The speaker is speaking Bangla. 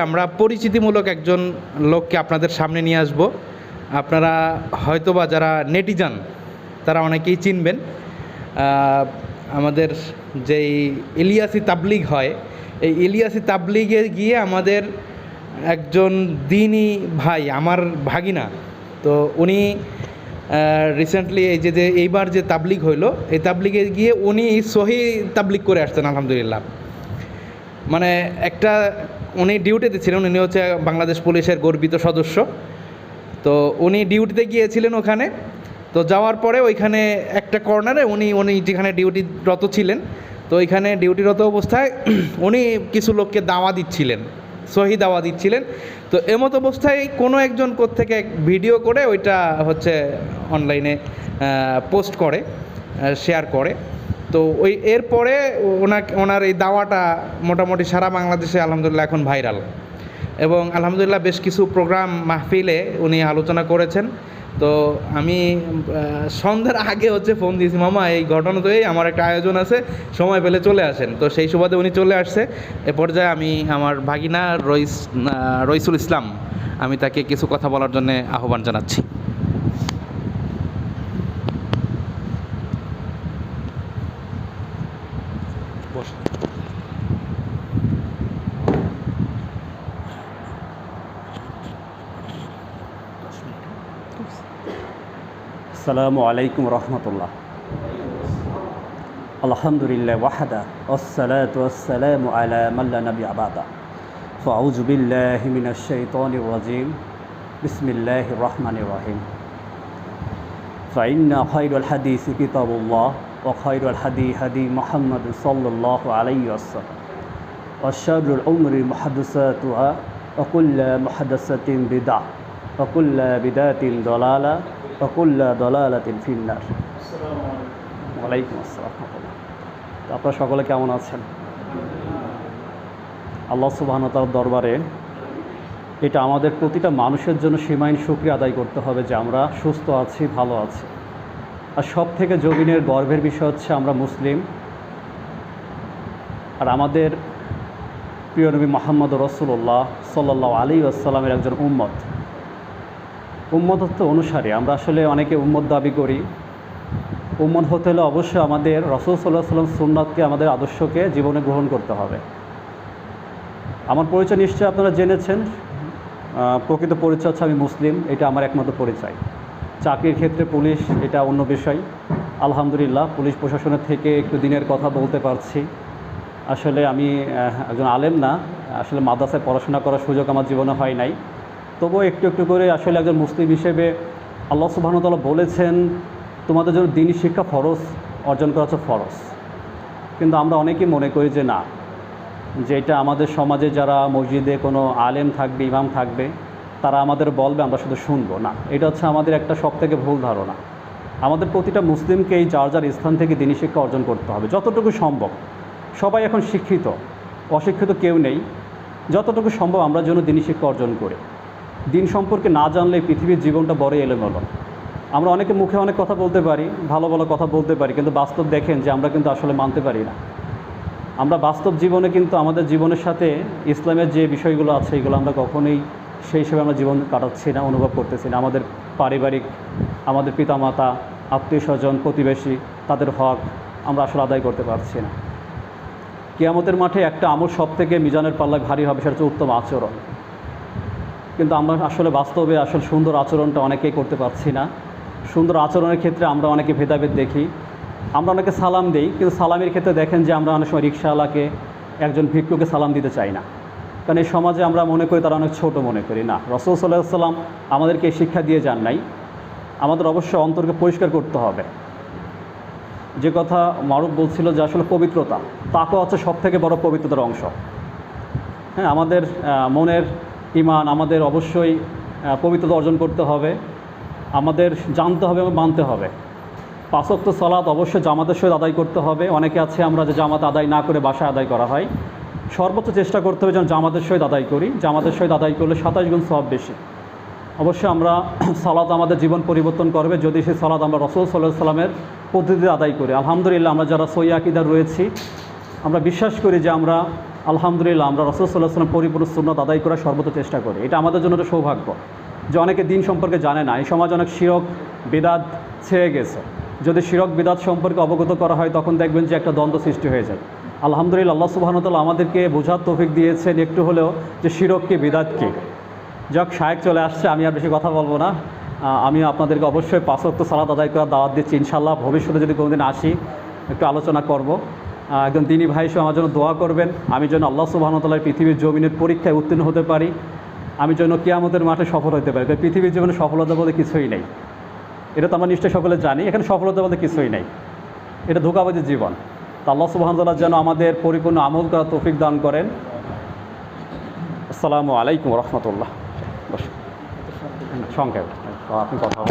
আমরা পরিচিতিমূলক একজন লোককে আপনাদের সামনে নিয়ে আসব। আপনারা হয়তোবা যারা নেটিজান, তারা অনেকেই চিনবেন। আমাদের যেই ইলিয়াসি তাবলিগ হয়, এই ইলিয়াসি তাবলিগে গিয়ে আমাদের একজন দিনই ভাই, আমার ভাগিনা, তো উনি রিসেন্টলি এই যে যে এইবার যে তাবলিগ হইল, এই তাবলিগে গিয়ে উনি সহি তাবলিগ করে আসছেন, আলহামদুলিল্লাহ। মানে একটা উনি ডিউটিতে ছিলেন, উনি হচ্ছে বাংলাদেশ পুলিশের গর্বিত সদস্য। তো উনি ডিউটিতে গিয়েছিলেন ওখানে। তো যাওয়ার পরে ওইখানে একটা কর্নারে উনি উনি যেখানে ডিউটিরত ছিলেন, তো ওইখানে ডিউটিরত অবস্থায় উনি কিছু লোককে দাওয়া দিচ্ছিলেন, সহি দাওয়া দিচ্ছিলেন। তো এমত অবস্থায় কোনো একজন কোত্থেকে ভিডিও করে ওইটা হচ্ছে অনলাইনে পোস্ট করে শেয়ার করে। তো ওই এরপরে ওনাকে, ওনার এই দাওয়াটা মোটামুটি সারা বাংলাদেশে আলহামদুলিল্লাহ এখন ভাইরাল। এবং আলহামদুলিল্লাহ বেশ কিছু প্রোগ্রাম মাহফিলে উনি আলোচনা করেছেন। তো আমি সন্ধ্যার আগে হচ্ছে ফোন দিয়েছি, মামা, এই ঘটনা তো এই আমার একটা আয়োজন আছে, সময় পেলে চলে আসেন। তো সেই সুবাদে উনি চলে আসছে। এ পর্যায়ে আমি আমার ভাগিনা রইস রইসুল ইসলাম, আমি তাকে কিছু কথা বলার জন্য আহ্বান জানাচ্ছি। আসসালামু আলাইকুম রহমতুল্লাহ আলহামদুলিল্লাহ ওয়াহাদা والصلاة والسلام على من لا نبي بعده فأعوذ بالله من الشيطان الرجيم بسم الله الرحمن الرحيم فإن خير الحديث كتاب الله وخير الهدي هدي محمد صلى الله عليه وسلم وشر الأمور محدثاتها وكل محدثة بدعة وكل بدعة ضلالة ওকুল্লা দলালাতিন ফিন্নার। ওয়ালাইকুম আসসালাম তো আপনারা সকলে কেমন আছেন? আল্লাহ সুবাহতার দরবারে এটা আমাদের প্রতিটা মানুষের জন্য সীমাহীন সুক্রিয়া আদায় করতে হবে যে আমরা সুস্থ আছি, ভালো আছি। আর সব থেকে জমিনের গর্বের বিষয় হচ্ছে আমরা মুসলিম। আর আমাদের প্রিয় নবী মোহাম্মদ রসুল্লাহ সাল্লাহ আলী আসসালামের একজন উম্মত। উম্মতত্ব অনুসারে আমরা আসলে অনেকে উম্মত দাবি করি। উম্মত হতে হলে অবশ্যই আমাদের রসুল সাল্লাহ সাল্লাম সুন্নাতকে আমাদের আদর্শকে জীবনে গ্রহণ করতে হবে। আমার পরিচয় নিশ্চয়ই আপনারা জেনেছেন। প্রকৃত পরিচয় হচ্ছে আমি মুসলিম, এটা আমার একমাত্র পরিচয়। চাকরির ক্ষেত্রে পুলিশ, এটা অন্য বিষয়। আলহামদুলিল্লাহ, পুলিশ প্রশাসনের থেকে একটু দিনের কথা বলতে পারছি। আসলে আমি একজন আলেম না, আসলে মাদ্রাসায় পড়াশোনা করার সুযোগ আমার জীবনে হয় নাই। তবুও একটু একটু করে আসলে একজন মুসলিম হিসেবে আল্লাহ সুবাহতাল্লাহ বলেছেন, তোমাদের জন্য দিনই শিক্ষা ফরজ, অর্জন করা হচ্ছে ফরজ। কিন্তু আমরা অনেকেই মনে করি যে না, যে এটা আমাদের সমাজে যারা মসজিদে কোনো আলেম থাকবে, ইমাম থাকবে, তারা আমাদের বলবে, আমরা শুধু শুনব। না, এটা হচ্ছে আমাদের একটা সব থেকে ভুল ধারণা। আমাদের প্রতিটা মুসলিমকে এই যার যার স্থান থেকে দিনী শিক্ষা অর্জন করতে হবে, যতটুকু সম্ভব। সবাই এখন শিক্ষিত, অশিক্ষিত কেউ নেই। যতটুকু সম্ভব আমরা যেন দিনী শিক্ষা অর্জন করি। দিন সম্পর্কে না জানলে পৃথিবীর জীবনটা বড় এলোমেলো। আমরা অনেকে মুখে অনেক কথা বলতে পারি, ভালো ভালো কথা বলতে পারি, কিন্তু বাস্তব দেখেন যে আমরা কিন্তু আসলে মানতে পারি না। আমরা বাস্তব জীবনে কিন্তু আমাদের জীবনের সাথে ইসলামের যে বিষয়গুলো আছে, এগুলো আমরা কখনোই সেই হিসেবে আমরা জীবন কাটাচ্ছি না, অনুভব করতেছি না। আমাদের পারিবারিক, আমাদের পিতামাতা আত্মীয় স্বজন প্রতিবেশী, তাদের হক আমরা আসলে আদায় করতে পারছি না। কেয়ামতের মাঠে একটা আমল সব থেকে মিজানের পাল্লায় ভারী হবে, সেটা হচ্ছে উত্তম আচরণ। কিন্তু আমরা আসলে বাস্তবে আসলে সুন্দর আচরণটা অনেকেই করতে পারছি না। সুন্দর আচরণের ক্ষেত্রে আমরা অনেকে ভেদাভেদ দেখি। আমরা অনেকে সালাম দিই, কিন্তু সালামের ক্ষেত্রে দেখেন যে আমরা অনেক সময় রিক্সাওয়ালাকে একজন ভিক্ষুকে সালাম দিতে চাই না। কারণ এই সমাজে আমরা মনে করি তারা অনেক ছোট মনে করি। না, রসুল সাল্লাহ সাল্লাম আমাদেরকে শিক্ষা দিয়ে যান নাই। আমাদের অবশ্যই অন্তরকে পরিষ্কার করতে হবে। যে কথা মারুফ বলছিল যে আসলে পবিত্রতা তাকে হচ্ছে সব থেকে বড় পবিত্রতার অংশ। হ্যাঁ আমাদের মনের ইমান আমাদের অবশ্যই পবিত্রতা অর্জন করতে হবে, আমাদের জানতে হবে এবং মানতে হবে। পাঁচক্ত সালাদ অবশ্যই জামাতের সহিত আদায় করতে হবে। অনেকে আছে আমরা যে জামাত আদায় না করে বাসায় আদায় করা হয়। সর্বোচ্চ চেষ্টা করতে হবে যেন জামাতের সহিত আদায় করি। জামাতের সহিত আদায় করলে সাতাশ গুণ সব বেশি। অবশ্যই আমরা সালাদ আমাদের জীবন পরিবর্তন করবে যদি সেই সালাদ আমরা রসুল সাল্লাহ সাল্লামের পদ্ধতিতে আদায় করি। আলহামদুলিল্লাহ আমরা যারা সই আকিদার রয়েছি, আমরা বিশ্বাস করি যে আমরা আলহামদুলিল্লাহ, আমরা রসুল্লাহ সাল্লাম পরিপূর্ণ সুন্নত আদায় করার সর্বত চেষ্টা করি। এটা আমাদের জন্য একটা সৌভাগ্য যে অনেকে দিন সম্পর্কে জানে না। এই সমাজ অনেক শিরক, বেদাত ছেয়ে গেছে। যদি শিরক, বেদাত সম্পর্কে অবগত করা হয়, তখন দেখবেন যে একটা দ্বন্দ্ব সৃষ্টি হয়ে যায়। আলহামদুলিল্লাহ, আল্লাহ সুবাহতাল্লাহ আমাদেরকে বোঝার তৌফিক দিয়েছেন একটু হলেও যে শিরক কি, বেদাত কি। যাক, শায়েক চলে আসছে, আমি আর বেশি কথা বলব না। আমি আপনাদেরকে অবশ্যই পাঁচত্ব সালাদ আদায় করার দাওয়াত দিচ্ছি। ইনশাল্লাহ ভবিষ্যতে যদি কোনোদিন আসি, একটু আলোচনা করব। একজন দিনী ভাই হিসেবে আমার জন্য দোয়া করবেন। আমি যেন আল্লাহ সুবাহতাল্লাহ পৃথিবীর জমিনের পরীক্ষায় উত্তীর্ণ হতে পারি। আমি যেন কিয়ামতের মাঠে সফল হতে পারি। পৃথিবীর জীবনে সফলতা বলতে কিছুই নেই। এটা তো আমরা নিশ্চয়ই সকলে জানি। এখানে সফলতা বলতে কিছুই নেই। এটা ধোকাবাজির জীবন। তা আল্লাহ সুবাহতাল্লাহ যেন আমাদের পরিপূর্ণ আমল করার তৌফিক দান করেন। আসসালামু আলাইকুম রহমতুল্লাহ। সংক্ষেপ। আপনি কথা।